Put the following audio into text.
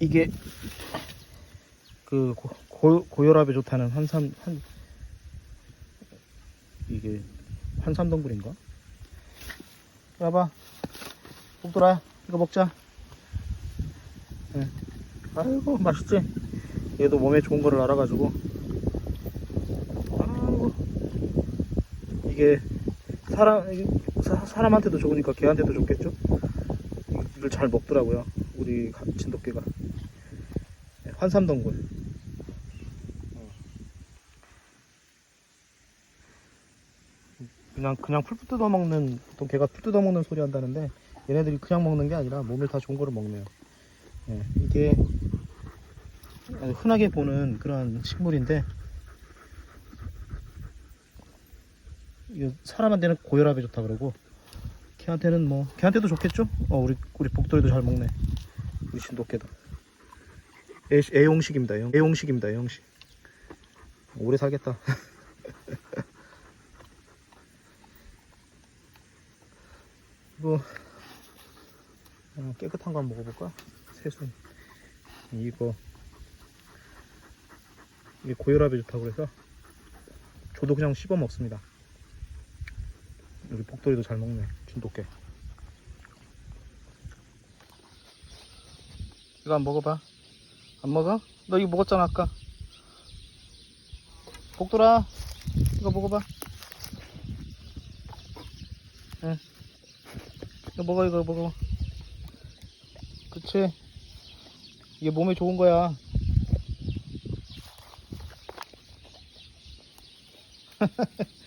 이게 그 고, 고, 고혈압에 좋다는 환삼 한 이게 환삼동굴인가? 야봐 복돌아 이거 먹자 네. 아이고 맛있지? 얘도 몸에 좋은 거를 알아가지고 아이고 이게 사람 사람한테도 좋으니까 개한테도 좋겠죠? 이걸 잘 먹더라고요 우리 가- 진돗개가 네, 환삼동굴 그냥 그냥 풀 뜯어 먹는 보통 개가 풀 뜯어 먹는 소리 한다는데 얘네들이 그냥 먹는 게 아니라 몸에 다 좋은 거를 먹네요. 예, 이게 흔하게 보는 그런 식물인데 사람한테는 고혈압에 좋다 그러고 개한테는 뭐 개한테도 좋겠죠? 어 우리 우리 복돌이도 잘 먹네. 애, 애용식입니다. 애용, 애용식입니다. 애용식. 오래 살겠다. 이거 어, 깨끗한 거 한번 먹어볼까? 새순 이거 이게 고혈압에 좋다고 그래서 저도 그냥 씹어 먹습니다 우리 복돌이도 잘 먹네 진돗개 이거 안 먹어봐. 안 먹어? 너 이거 먹었잖아 아까. 복돌아 이거 먹어봐. 응. 이거 먹어 이거 먹어. 그치? 이게 몸에 좋은 거야